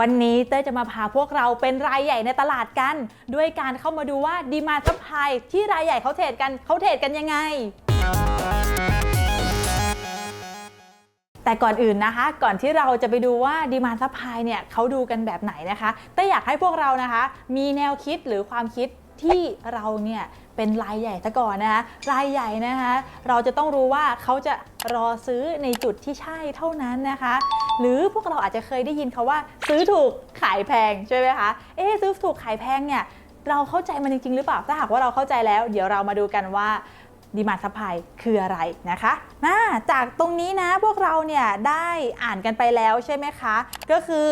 วันนี้เต้จะมาพาพวกเราเป็นรายใหญ่ในตลาดกัน ด้วยการเข้ามาดูว่าดีมาซัพพลายที่รายใหญ่เขาเทรดกันเขาเทรดกันยังไง แต่ก่อนอื่นนะคะ ก่อนที่เราจะไปดูว่าดีมาซัพพลายเนี่ยเขาดูกันแบบไหนนะคะเต้อยากให้พวกเรานะคะ มีแนวคิดหรือความคิด ที่เราเนี่ยเป็นรายใหญ่ซะก่อนนะคะรายใหญ่นะคะเราจะต้องรู้ว่าเขาจะรอซื้อในจุดที่ใช่เท่านั้นนะคะ หรือพวกเราอาจจะเคยได้ยินคาว่า ซื้อถูกขายแพงใช่ไหมคะเอ๊ซื้อถูกขายแพงเนี่ยเราเข้าใจมันจริงๆหรือเปล่าถ้าหากว่าเราเข้าใจแล้ว เดี๋ยวเรามาดูกันว่า ดีมาซัพพลายคืออะไรนะคะนะจากตรงนี้นะพวกเราเนี่ยได้อ่านกันไปแล้วใช่ไหมคะ ก็คือ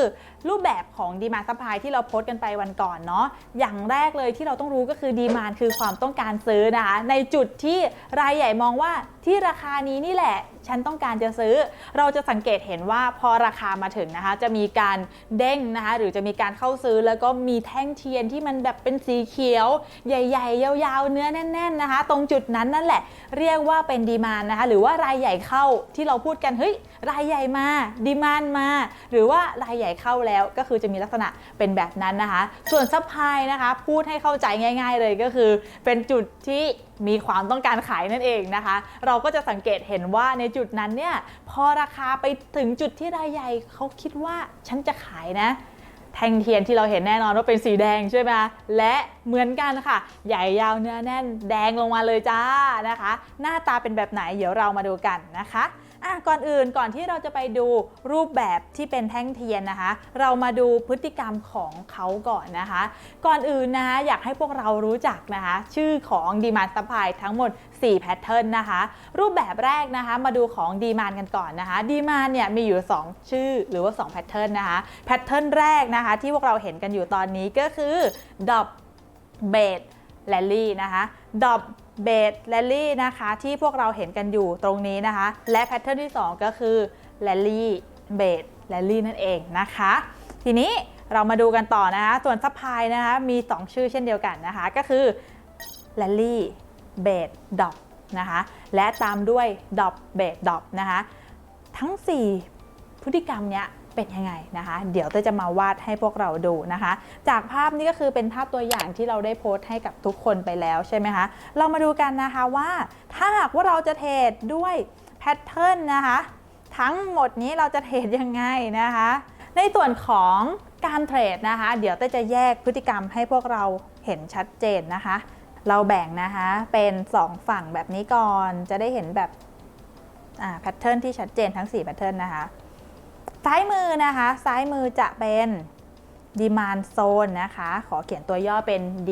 รูปแบบของดีมาซัพพลายที่เราโพสต์กันไปวันก่อนเนาะอย่างแรกเลยที่เราต้องรู้ก็คือดีมานคือความต้องการซื้อนะคะในจุดที่รายใหญ่มองว่าที่ราคานี้นี่แหละ ฉันต้องการจะซื้อ เราจะสังเกตเห็นว่าพอราคามาถึงนะคะ จะมีการเด้งนะคะ หรือจะมีการเข้าซื้อแล้วก็มีแท่งเทียนที่มันแบบเป็นสีเขียว ใหญ่ๆ ยาวๆ เนื้อแน่น ๆนะคะ ตรงจุดนั้นนั่นแหละ เรียกว่าเป็นดีมานนะคะ หรือว่ารายใหญ่เข้าที่เราพูดกันเฮ้ยรายใหญ่มาดีมานมา หรือว่ารายใหญ่เข้าแล้วก็คือจะมีลักษณะเป็นแบบนั้นนะคะ ส่วนซัพพลายนะคะ พูดให้เข้าใจง่าย ๆ เลยก็คือ เป็นจุดที่มีความต้องการขายนั่นเองนะคะ เราก็จะสังเกตเห็นว่าในจุดนั้นเนี่ยพอราคาไปถึงจุดที่รายใหญ่เขาคิดว่าฉันจะขายนะ แท่งเทียนที่เราเห็นแน่นอนว่าเป็นสีแดงใช่ไหมและเหมือนกันค่ะ ใหญ่ยาวเนื้อแน่นแดงลงมาเลยจ้านะคะ หน้าตาเป็นแบบไหนเดี๋ยวเรามาดูกันนะคะ อะก่อนอื่นก่อนที่เราจะไปดูรูปแบบที่เป็นแท่งเทียนนะคะ เรามาดูพฤติกรรมของเขาก่อนนะคะ ก่อนอื่นนะคะอยากให้พวกเรารู้จักนะคะ ชื่อของ Demand Supply ทั้งหมด 4 แพทเทิร์นนะคะ รูปแบบแรกนะคะมาดูของ Demand กันก่อนนะคะ Demand เนี่ยมีอยู่ 2 ชื่อหรือว่า2แพทเทิร์นนะคะแพทเทิร์นแรกนะคะที่พวกเราเห็นกันอยู่ตอนนี้ก็คือ Dop b a d Rally นะคะดอบ เบดแลลี่นะคะ ที่พวกเราเห็นกันอยู่ตรงนี้นะคะ และแพทเทิร์นที่ 2 ก็คือแลลี่เบดแลลี่นั่นเองนะคะ ทีนี้เรามาดูกันต่อนะคะ ส่วนซัพพลายนะคะมี 2 ชื่อเช่นเดียวกันนะคะ ก็คือแลลี่เบดดอปนะคะและตามด้วยดอปเบดดอปนะคะ ทั้ง 4 พฤติกรรมเนี้ย เป็นยังไงนะคะ เดี๋ยวเต้จะมาวาดให้พวกเราดูนะคะ จากภาพนี้ก็คือเป็นภาพตัวอย่างที่เราได้โพสต์ให้กับทุกคนไปแล้วใช่ไหมคะเรามาดูกันนะคะว่า ถ้าหากว่าเราจะเทรดด้วยแพทเทิร์นนะคะทั้งหมดนี้เราจะเทรดยังไงนะคะ ในส่วนของการเทรดนะคะ เดี๋ยวเต้จะแยกพฤติกรรมให้พวกเราเห็นชัดเจนนะคะ เราแบ่งนะคะเป็น 2 ฝั่งแบบนี้ก่อนจะได้เห็นแบบแพทเทิร์นที่ชัดเจนทั้ง4แพทเทิร์นนะคะ ซ้ายมือนะคะ ซ้ายมือจะเป็น demand zone นะคะ ขอเขียนตัวย่อเป็น D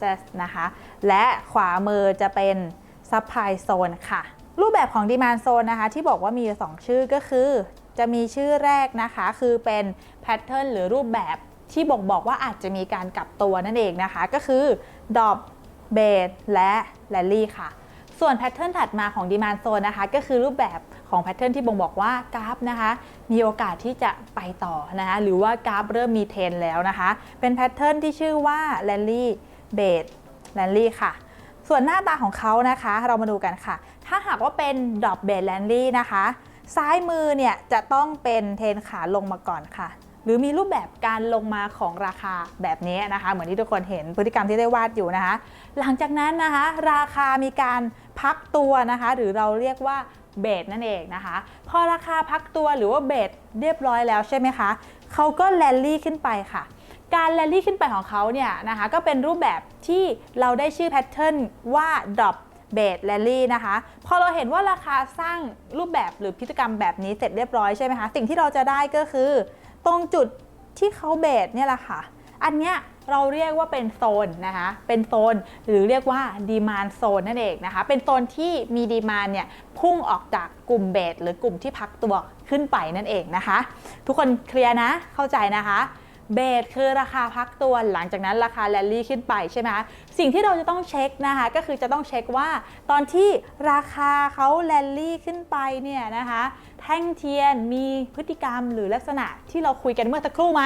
Z นะคะ และขวามือจะเป็น supply zone ค่ะ รูปแบบของ demand zone นะคะ ที่บอกว่ามีอยู่2ชื่อก็คือ จะมีชื่อแรกนะคะ คือเป็น pattern หรือรูปแบบที่บอกบอกว่าอาจจะมีการกลับตัวนั่นเองนะคะ ก็คือ drop b a s และ rally ค่ะ ส่วนแพทเทิร์นถัดมาของ Demand Zone นะคะ ก็คือรูปแบบของแพทเทิร์นที่บ่งบอกว่ากราฟนะคะ มีโอกาสที่จะไปต่อนะคะ หรือว่ากราฟเริ่มมีเทรนแล้วนะคะ เป็นแพทเทิร์นที่ชื่อว่า Rally Base Rally ค่ะ ส่วนหน้าตาของเขานะคะ เรามาดูกันค่ะ ถ้าหากว่าเป็น Drop Base Rally นะคะ ซ้ายมือเนี่ยจะต้องเป็นเทรนขาลงมาก่อนค่ะ หรือมีรูปแบบการลงมาของราคาแบบนี้นะคะ เหมือนที่ทุกคนเห็นพฤติกรรมที่ได้วาดอยู่นะคะ หลังจากนั้นนะคะ ราคามีการพักตัวนะคะ หรือเราเรียกว่าเบสนั่นเองนะคะ พอราคาพักตัวหรือว่าเบสเรียบร้อยแล้วใช่ไหมคะเขาก็แลนลี่ขึ้นไปค่ะการแลนลี่ขึ้นไปของเขาเนี่ยนะคะก็เป็นรูปแบบที่เราได้ชื่อแพทเทิร์นว่า drop เบสแลลี่นะคะ พอเราเห็นว่าราคาสร้างรูปแบบหรือพฤติกรรมแบบนี้เสร็จเรียบร้อยใช่ไหมคะ สิ่งที่เราจะได้ก็คือ ตรงจุดที่เขาเบสเนี่ยแหละค่ะ อันเนี้ยเราเรียกว่าเป็นโซนนะคะ เป็นโซนหรือเรียกว่าดีมานโซนนั่นเองนะคะ เป็นโซนที่มีดีมานเนี่ยพุ่งออกจากกลุ่มเบสหรือกลุ่มที่พักตัวขึ้นไปนั่นเองนะคะ ทุกคนเคลียร์นะ เข้าใจนะคะ เบสคือราคาพักตัวหลังจากนั้นราคาแลนลี่ขึ้นไปใช่ไหมสิ่งที่เราจะต้องเช็คนะคะก็คือจะต้องเช็คว่าตอนที่ราคาเขาแลนลี่ขึ้นไปเนี่ยนะคะแท่งเทียนมีพฤติกรรมหรือลักษณะที่เราคุยกันเมื่อตะครู่ไหม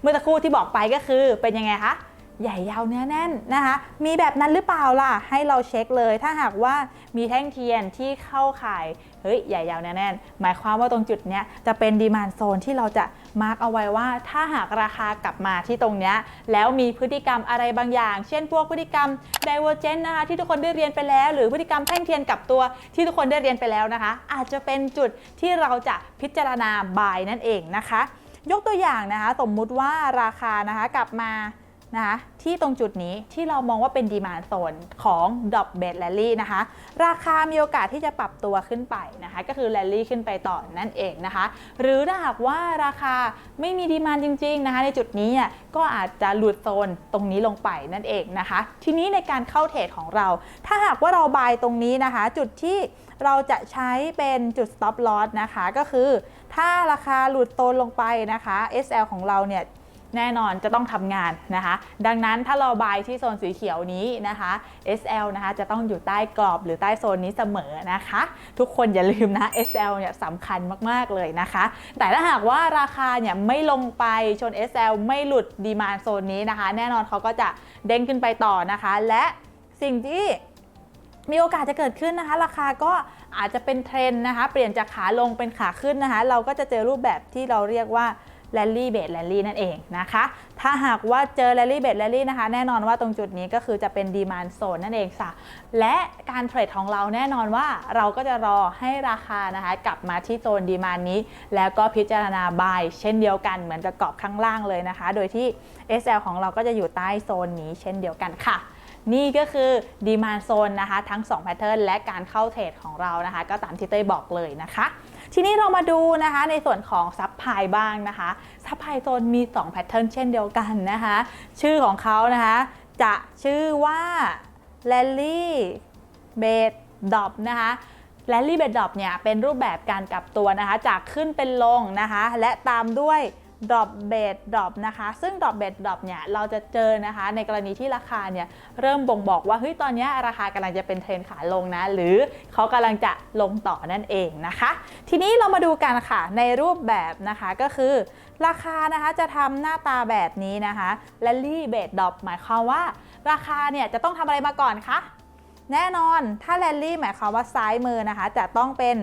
เมื่อตะครู่ที่บอกไปก็คือเป็นยังไงคะ ใหญ่ยาวเนื้อแน่นนะคะ มีแบบนั้นหรือเปล่าล่ะ ให้เราเช็คเลย ถ้าหากว่ามีแท่งเทียนที่เข้าข่าย เฮ้ย ใหญ่ยาวเนื้อแน่น หมายความว่าตรงจุดเนี้ยจะเป็นดีมานโซนที่เราจะมาร์กเอาไว้ว่า ถ้าหากราคากลับมาที่ตรงเนี้ย แล้วมีพฤติกรรมอะไรบางอย่าง เช่น พวกพฤติกรรม divergent นะคะ ที่ทุกคนได้เรียนไปแล้ว หรือพฤติกรรมแท่งเทียนกลับตัวที่ทุกคนได้เรียนไปแล้วนะคะ อาจจะเป็นจุดที่เราจะพิจารณา buy นั่นเองนะคะ ยกตัวอย่างนะคะ สมมุติว่าราคานะคะกลับมา นะคะที่ตรงจุดนี้ที่เรามองว่าเป็นดีมานโซนของดอ b เบ d แลลี่นะคะราคามีโอกาสที่จะปรับตัวขึ้นไปนะคะก็คือแลลี่ขึ้นไปต่อนั่นเองนะคะ หรือถ้าหากว่าราคาไม่มีดีมานจริงๆนะคะในจุดนี้อะก็อาจจะหลุดโซนตรงนี้ลงไปนั่นเองนะคะ ทีนี้ในการเข้าเทรดของเรา ถ้าหากว่าเราบายตรงนี้นะคะ จุดที่เราจะใช้เป็นจุด stop loss นะคะก็คือ ถ้าราคาหลุดโซนลงไปนะคะ SL ของเราเนี่ย แน่นอนจะต้องทำงานนะคะ ดังนั้นถ้าเราบายที่โซนสีเขียวนี้นะคะ SL นะคะจะต้องอยู่ใต้กรอบหรือใต้โซนนี้เสมอนะคะ ทุกคนอย่าลืมนะ SL เนี่ยสำคัญมาก ๆ เลยนะคะ แต่ถ้าหากว่าราคาเนี่ยไม่ลงไปชน SL ไม่หลุดดีมานโซนนี้นะคะ แน่นอนเขาก็จะเด้งขึ้นไปต่อนะคะ และสิ่งที่มีโอกาสจะเกิดขึ้นนะคะ ราคาก็อาจจะเป็นเทรนนะคะ เปลี่ยนจากขาลงเป็นขาขึ้นนะคะ เราก็จะเจอรูปแบบที่เราเรียกว่า Rally b a s e Rally นั่นเองนะคะ ถ้าหากว่าเจอ Rally b a s e Rally นะคะ แน่นอนว่าตรงจุดนี้ก็คือจะเป็น Demand Zone นั่นเองค่ะ และการเทรดของเราแน่นอนว่าเราก็จะรอให้ราคานะคะ กลับมาที่โซน Demand นี้ แล้วก็พิจารณา Buy เช่นเดียวกันเหมือนกับกรอบข้างล่างเลยนะคะ โดยที่ SL ของเราก็จะอยู่ใต้โซนนี้เช่นเดียวกันค่ะ นี่ก็คือดีมานโซนนะคะทั้ง2แพทเทิร์นและการเข้าเทรดของเรานะคะ ก็ตามที่เต้ยบอกเลยนะคะทีนี้เรามาดูนะคะในส่วนของซับพลายบ้างนะคะซับพลายโซนมี2แพทเทิร์นเช่นเดียวกันนะคะ ชื่อของเขานะคะจะชื่อว่า Rally b a s d o p นะคะแ a ลลี่เบดดอปเนี่ยเป็นรูปแบบการกลับตัวนะคะ จากขึ้นเป็นลงนะคะ และตามด้วย ดรอปเบดดรอปนะคะ ซึ่งดรอปเบดดรอปเนี่ยเราจะเจอนะคะ ในกรณีที่ราคาเนี่ยเริ่มบ่งบอกว่าเฮ้ยตอนนี้ราคากำลังจะเป็นเทรนขาลงนะ หรือเขากำลังจะลงต่อนั่นเองนะคะ ทีนี้เรามาดูกันค่ะในรูปแบบนะคะก็คือ ราคานะคะจะทำหน้าตาแบบนี้นะคะแ a ลลี่เบดดรอปหมายความว่า ราคาเนี่ยจะต้องทำอะไรมาก่อนคะแน่นอนถ้าแรลลี่หมายความว่าซ้ายมือนะคะ จะต้องเป็น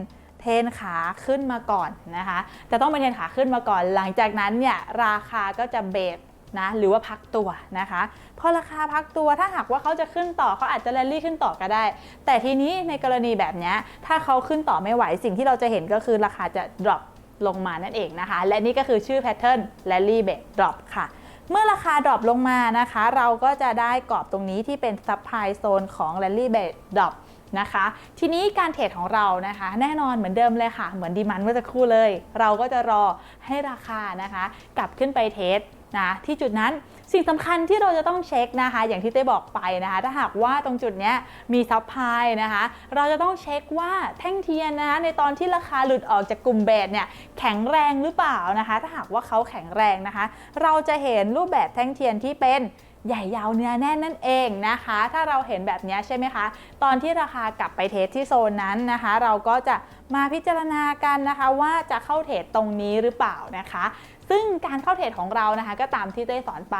เทนขาขึ้นมาก่อนนะคะ จะต้องเป็นเทนขาขึ้นมาก่อน หลังจากนั้นเนี่ยราคาก็จะเบรกนะหรือว่าพักตัวนะคะพอราคาพักตัวถ้าหากว่าเขาจะขึ้นต่อเขาอาจจะแรลลี่ขึ้นต่อก็ได้ แต่ทีนี้ในกรณีแบบนี้ถ้าเขาขึ้นต่อไม่ไหวสิ่งที่เราจะเห็นก็คือราคาจะ drop ลงมานั่นเองนะคะ และนี่ก็คือชื่อแพทเทิร์น rally b a s drop ค่ะเมื่อราคาดรอปลงมานะคะ เราก็จะได้กรอบตรงนี้ที่เป็นซับไพโซนของ Rally b a s Drop นะคะ ทีนี้การเทรดของเรานะคะ แน่นอนเหมือนเดิมเลยค่ะ เหมือนดีมันเมื่อสักครู่เลย เราก็จะรอให้ราคานะคะ กลับขึ้นไปเทสนะที่จุดนั้นสิ่งสำคัญที่เราจะต้องเช็คนะคะ อย่างที่เต้บอกไปนะคะ ถ้าหากว่าตรงจุดนี้มีซับไพนะคะ เราจะต้องเช็คว่าแท่งเทียนนะคะในตอนที่ราคาหลุดออกจากกลุ่มเบสเนี่ยแข็งแรงหรือเปล่านะคะ ถ้าหากว่าเขาแข็งแรงนะคะ เราจะเห็นรูปแบบแท่งเทียนที่เป็น ใหญ่ยาวเนื้อแน่นนั่นเองนะคะ ถ้าเราเห็นแบบนี้ใช่ไหมคะ ตอนที่ราคากลับไปเทสที่โซนนั้นนะคะ เราก็จะมาพิจารณากันนะคะว่าจะเข้าเทรดตรงนี้หรือเปล่านะคะ ซึ่งการเข้าเทรดของเรานะคะ ก็ตามที่เต้สอนไป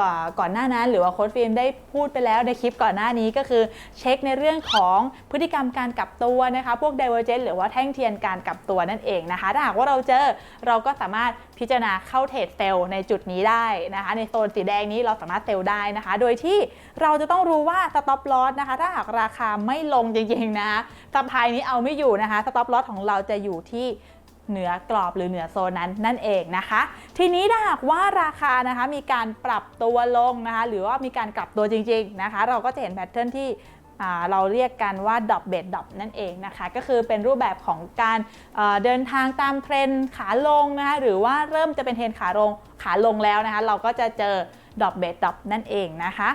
ก่อนก่อนหน้านั้น หรือว่าโค้ชฟิล์มได้พูดไปแล้วในคลิปก่อนหน้านี้ก็คือเช็คในเรื่องของพฤติกรรมการกลับตัวนะคะ พวก divergent หรือว่าแท่งเทียนการกลับตัวนั่นเองนะคะ ถ้าหากว่าเราเจอเราก็สามารถพิจารณาเข้าเทรดเซลล์ในจุดนี้ได้นะคะ ในโซนสีแดงนี้เราสามารถเซลล์ได้นะคะ โดยที่เราจะต้องรู้ว่า stop loss นะคะ ถ้าหากราคาไม่ลงจริงๆนะคะซัพายนี้เอาไม่อยู่นะคะ stop loss ของเราจะอยู่ที่ เหนือกรอบหรือเหนือโซนนั้นนั่นเองนะคะ ทีนี้ถ้าหากว่าราคานะคะมีการปรับตัวลงนะคะ หรือว่ามีการกลับตัวจริงๆนะคะ เราก็จะเห็นแพทเทิร์นที่เราเรียกกันว่าดอ b เบดด p นั่นเองนะคะ ก็คือเป็นรูปแบบของการเดินทางตามเทรนด์ขาลงนะคะหรือว่าเริ่มจะเป็นเทรนขาลงขาลงแล้วนะคะ เราก็จะเจอดอ b เบดด p นั่นเองนะคะ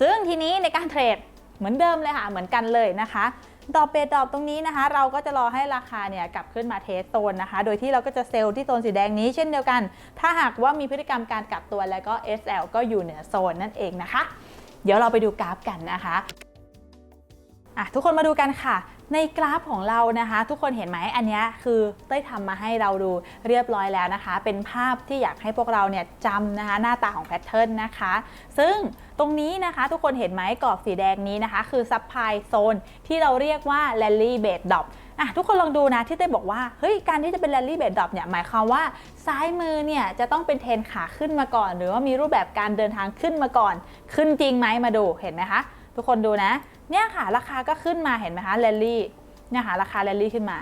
ซึ่งทีนี้ในการเทรดเหมือนเดิมเลยค่ะเหมือนกันเลยนะคะ ดอกเบดดอกตรงนี้นะคะ เราก็จะรอให้ราคาเนี่ยกลับขึ้นมาเทสโซนนะคะ โดยที่เราก็จะเซลล์ที่โซนสีแดงนี้เช่นเดียวกัน ถ้าหากว่ามีพฤติกรรมการกลับตัวแล้วก็ SL ก็อยู่เหนือโซนนั่นเองนะคะ เดี๋ยวเราไปดูกราฟกันนะคะอะทุกคนมาดูกันค่ะ ในกราฟของเรานะคะ ทุกคนเห็นไหมอันนี้คือเต้ยทำมาให้เราดูเรียบร้อยแล้วนะคะ เป็นภาพที่อยากให้พวกเราเนี่ยจำนะคะหน้าตาของแพทเทิร์นนะคะ ซึ่งตรงนี้นะคะ ทุกคนเห็นไหมกรอบสีแดงนี้นะคะ คือซับไพโซนที่เราเรียกว่า Rally Base Drop อะทุกคนลองดูนะที่เต้ยบอกว่าเฮ้ยการที่จะเป็น Rally Base Drop เนี่ยหมายความว่าซ้ายมือเนี่ยจะต้องเป็นเทนขาขึ้นมาก่อน หรือว่ามีรูปแบบการเดินทางขึ้นมาก่อน ขึ้นจริงไหมมาดูเห็นไหมคะทุกคนดูนะ เนี่ยค่ะราคาก็ขึ้นมาเห็นไหมคะ Rally เนี่ยค่ะราคาแรลลี่ขึ้นมา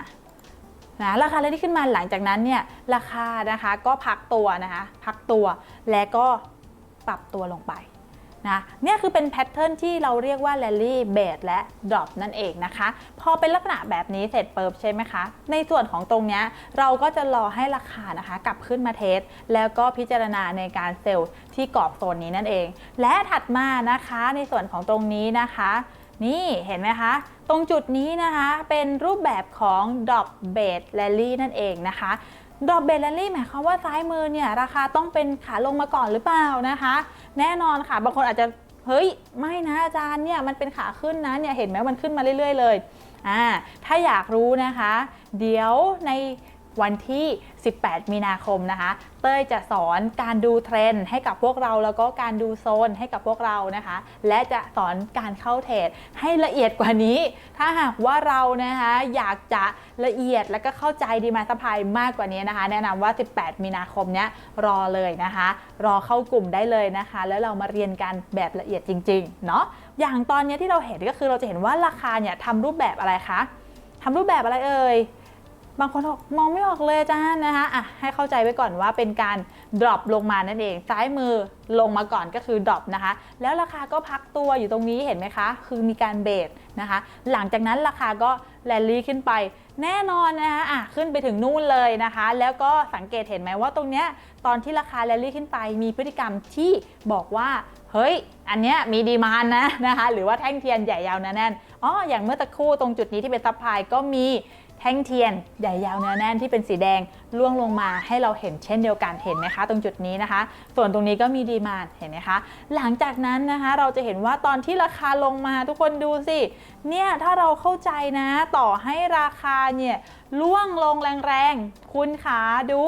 นะราคาแรลลี่ขึ้นมาหลังจากนั้นเนี่ยราคานะคะก็พักตัวนะคะพักตัวและก็ปรับตัวลงไปนะเนี่ยคือเป็นแพทเทิร์นที่เราเรียกว่าแรลลี่เบสและดรอปนั่นเองนะคะ พอเป็นลักษณะแบบนี้เสร็จเปิบใช่ไหมคะ ในส่วนของตรงเนี้ยเราก็จะรอให้ราคานะคะกลับขึ้นมาเทส แล้วก็พิจารณาในการเซลล์ที่กรอบโซนนี้นั่นเอง และถัดมานะคะในส่วนของตรงนี้นะคะ นี่เห็นไหมคะ ตรงจุดนี้นะคะเป็นรูปแบบของ drop base rally นั่นเองนะคะ drop base rally หมายความว่าซ้ายมือเนี่ยราคาต้องเป็นขาลงมาก่อนหรือเปล่านะคะ แน่นอนค่ะ บางคนอาจจะเฮ้ยไม่นะอาจารย์เนี่ยมันเป็นขาขึ้นนะเนี่ยเห็นไหมมันขึ้นมาเรื่อย ๆ เลยอ่าถ้าอยากรู้นะคะ เดี๋ยวใน วันที่ 18 มีนาคมนะคะ เต้ยจะสอนการดูเทรนด์ให้กับพวกเราแล้วก็การดูโซนให้กับพวกเรานะคะ และจะสอนการเข้าเทรดให้ละเอียดกว่านี้ ถ้าหากว่าเรานะคะอยากจะละเอียดแล้วก็เข้าใจดีมาสพายมากกว่านี้นะคะ แนะนำว่า 18 มีนาคมเนี้ยรอเลยนะคะ รอเข้ากลุ่มได้เลยนะคะ แล้วเรามาเรียนกันแบบละเอียดจริงๆเนาะอย่างตอนเนี้ยที่เราเห็นก็คือเราจะเห็นว่าราคาเนี่ยทำรูปแบบอะไรคะทำรูปแบบอะไรเอ่ย บางคนบอกมองไม่ออกเลยอาจ้ารย์นะคะอะให้เข้าใจไว้ก่อนว่าเป็นการ drop ลงมานั่นเองซ้ายมือลงมาก่อนก็คือ drop นะคะ แล้วราคาก็พักตัวอยู่ตรงนี้เห็นไหมคะ คือมีการเบรกนะคะ หลังจากนั้นราคาก็แรลลี่ขึ้นไปแน่นอนนะคะอะขึ้นไปถึงนู่นเลยนะคะ แล้วก็สังเกตเห็นไหมว่าตรงเนี้ยตอนที่ราคาแรลลี่ขึ้นไปมีพฤติกรรมที่บอกว่าเฮ้ย อันเนี้ยมีดีมานนะนะคะ หรือว่าแท่งเทียนใหญ่ยาวนื้อแน่นอ๋ออย่างเมื่อตะคู่ตรงจุดนี้ที่เป็นซับไพลายก็มี แท่งเทียนใหญ่ยาวเนื้อแน่นที่เป็นสีแดงล่วงลงมาให้เราเห็นเช่นเดียวกันเห็นไหมคะ ตรงจุดนี้นะคะ ส่วนตรงนี้ก็มีดีมานเห็นไหมคะ หลังจากนั้นนะคะเราจะเห็นว่าตอนที่ราคาลงมาทุกคนดูสิเนี่ยถ้าเราเข้าใจนะต่อให้ราคาเนี่ยล่วงลงแรงๆคุณขาดู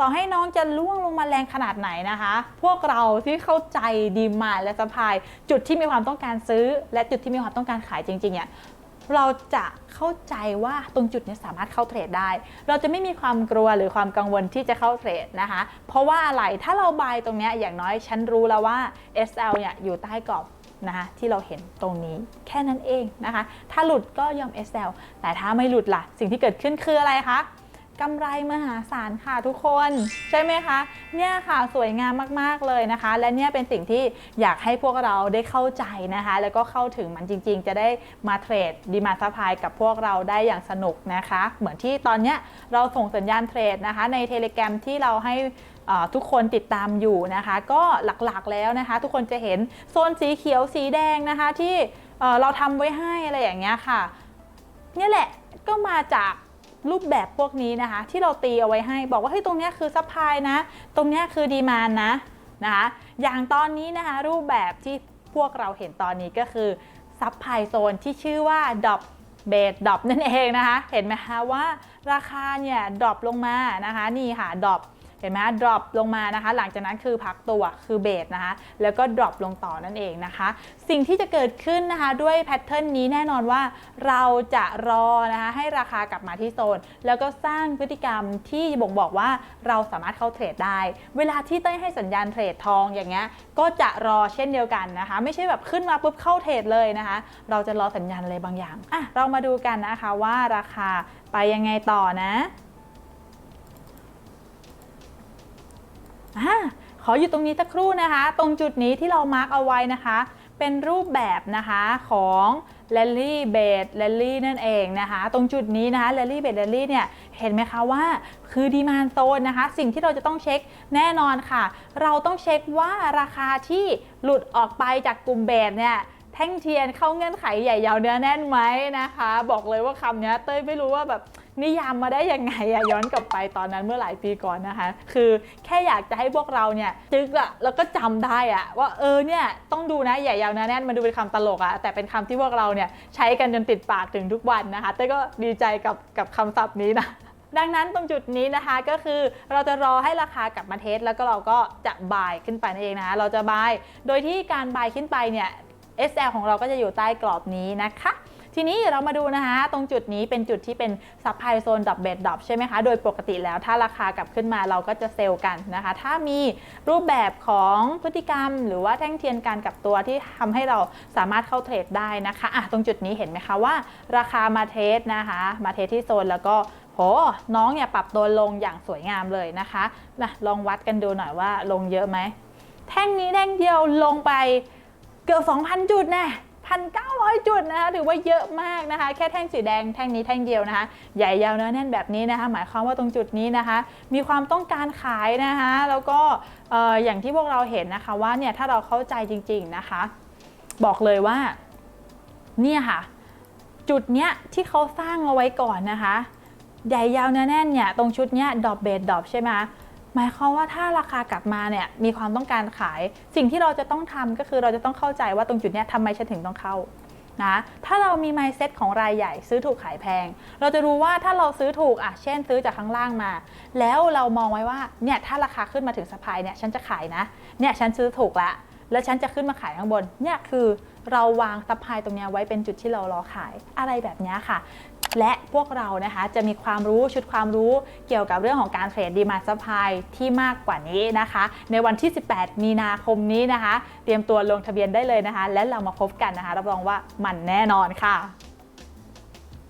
ต่อให้น้องจะล่วงลงมาแรงขนาดไหนนะคะ พวกเราที่เข้าใจดีมาและสปาย จุดที่มีความต้องการซื้อ และจุดที่มีความต้องการขายจริงๆเนี่ย เราจะเข้าใจว่าตรงจุดนี้สามารถเข้าเทรดได้ เราจะไม่มีความกลัวหรือความกังวลที่จะเข้าเทรดนะคะ เพราะว่าอะไร ถ้าเราบายตรงนี้อย่างน้อยฉันรู้แล้วว่า SL เนี่ยอยู่ใต้กรอบนะคะที่เราเห็นตรงนี้แค่นั้นเองนะคะ ถ้าหลุดก็ยอม SL แต่ถ้าไม่หลุดล่ะ สิ่งที่เกิดขึ้นคืออะไรคะ กำไรมหาศาลค่ะทุกคน ใช่ไหมคะ เนี่ยค่ะสวยงามมากๆเลยนะคะ และเนี่ยเป็นสิ่งที่อยากให้พวกเราได้เข้าใจนะคะ แล้วก็เข้าถึงมันจริง ๆ จะได้มาเทรดดีมาซัพพลายกับพวกเราได้อย่างสนุกนะคะ เหมือนที่ตอนเนี้ยเราส่งสัญญาณเทรดนะคะ ในเทเล gram ที่เราให้ทุกคนติดตามอยู่นะคะ ก็หลักๆแล้วนะคะ ทุกคนจะเห็นโซนสีเขียวสีแดงนะคะที่เอ่อเราทำไว้ให้อะไรอย่างเงี้ยค่ะเนี่ยแหละก็มาจาก รูปแบบพวกนี้นะคะ ที่เราตีเอาไว้ให้ บอกว่าเฮ้ยตรงนี้คือซัพพลายนะ ตรงนี้คือดีมานนะนะคะอย่างตอนนี้นะคะรูปแบบที่พวกเราเห็นตอนนี้ก็คือซัพพลายโซนที่ชื่อว่าดอปเบสดอปนั่นเองนะคะ เห็นไหมคะว่าราคาเนี่ยดอปลงมานะคะ นี่ค่ะดอป ห็นไหมดรอปลงมานะคะ หลังจากนั้นคือพักตัวคือเบสนะคะ แล้วก็ดรอปลงต่อนั่นเองนะคะ สิ่งที่จะเกิดขึ้นนะคะด้วยแพทเทิร์นนี้แน่นอนว่าเราจะรอนะคะให้ราคากลับมาที่โซน แล้วก็สร้างพฤติกรรมที่บ่งบอกว่าเราสามารถเข้าเทรดได้ เวลาที่เต้ยให้สัญญาณเทรดทองอย่างเงี้ยก็จะรอเช่นเดียวกันนะคะ ไม่ใช่แบบขึ้นมาปุ๊บเข้าเทรดเลยนะคะ เราจะรอสัญญาณอะไรบางอย่างอะเรามาดูกันนะคะว่าราคาไปยังไงต่อนะ อะขออยู่ตรงนี้สักครู่นะคะ ตรงจุดนี้ที่เรามาร์กเอาไว้นะคะ เป็นรูปแบบนะคะของ Rally b a s e Rally นั่นเองนะคะ ตรงจุดนี้นะคะ Rally b a s e Rally เนี่ยเห็นไหมคะว่าคือดีมานโซนนะคะ สิ่งที่เราจะต้องเช็คแน่นอนค่ะ เราต้องเช็คว่าราคาที่หลุดออกไปจากกลุ่มเบสเนี่ยแท่งเทียนเข้าเงื่อนไขใหญ่ยาวเนื้อแน่นไหมนะคะ บอกเลยว่าคำนี้เต้ยไม่รู้ว่าแบบ นิยามมาได้ยังไงอะย้อนกลับไปตอนนั้นเมื่อหลายปีก่อนนะคะ คือแค่อยากจะให้พวกเราเนี่ยจึกอะแล้วก็จำได้อะว่าเออเนี่ยต้องดูนะใหญ่ยาวนะแน่นมันดูเป็นคำตลกอะแต่เป็นคำที่พวกเราเนี่ยใช้กันจนติดปากถึงทุกวันนะคะแต่ก็ดีใจกับกับคำศัพท์นี้นะดังนั้นตรงจุดนี้นะคะก็คือเราจะรอให้ราคากลับมาเทสแล้วก็เราก็จะบายขึ้นไปนั่นเองนะคะเราจะบายโดยที่การบายขึ้นไปเนี่ย SL ของเราก็จะอยู่ใต้กรอบนี้นะคะ ทีนี้เรามาดูนะคะ ตรงจุดนี้เป็นจุดที่เป็นซับไพโซนดับเบดดับใช่ไหมคะ โดยปกติแล้วถ้าราคากลับขึ้นมาเราก็จะเซลล์กันนะคะ ถ้ามีรูปแบบของพฤติกรรม หรือว่าแท่งเทียนการกลับตัวที่ทำให้เราสามารถเข้าเทรดได้นะคะอะตรงจุดนี้เห็นไหมคะว่า ราคามาเทสนะคะ มาเทสที่โซนแล้วก็โหน้องเนี่ยปรับตัวลงอย่างสวยงามเลยนะคะนะลองวัดกันดูหน่อยว่าลงเยอะไหมแท่งนี้แท่งเดียวลงไปเกือบ2,000 จุดแน่ 1,900 จุดนะคะถือว่าเยอะมากนะคะ แค่แท่งสีแดงแท่งนี้แท่งเดียวนะคะ ใหญ่ยาวเนื้อแน่นแบบนี้นะคะ หมายความว่าตรงจุดนี้นะคะ มีความต้องการขายนะคะ แล้วก็เอ่ออย่างที่พวกเราเห็นนะคะว่าเนี่ยถ้าเราเข้าใจจริง ๆนะคะ บอกเลยว่าเนี่ยค่ะ จุดเนี้ยที่เขาสร้างเอาไว้ก่อนนะคะ ใหญ่ยาวเนื้อแน่นเนี่ยตรงชุดเนี้ยดอบเบดดอบใช่ไหม หมายความว่าถ้าราคากลับมาเนี่ยมีความต้องการขาย สิ่งที่เราจะต้องทำก็คือเราจะต้องเข้าใจว่าตรงจุดนี้ทำไมฉันถึงต้องเข้านะถ้าเรามี mindset ของรายใหญ่ซื้อถูกขายแพง เราจะรู้ว่าถ้าเราซื้อถูกอะเช่นซื้อจากข้างล่างมา แล้วเรามองไว้ว่าเนี่ยถ้าราคาขึ้นมาถึงสะพายเนี่ยฉันจะขายนะเนี่ยฉันซื้อถูกละแล้วฉันจะขึ้นมาขายข้างบนเนี่ยคือเราวางซัพพายตรงเนี้ยไว้เป็นจุดที่เรารอขายอะไรแบบนี้ค่ะ และพวกเรานะคะจะมีความรู้ชุดความรู้เกี่ยวกับเรื่องของการเทรดดีมาซัพพลายที่มากกว่านี้นะคะ ในวันที่ 18 มีนาคมนี้นะคะ เตรียมตัวลงทะเบียนได้เลยนะคะ และเรามาพบกันนะคะ รับรองว่ามันแน่นอนค่ะ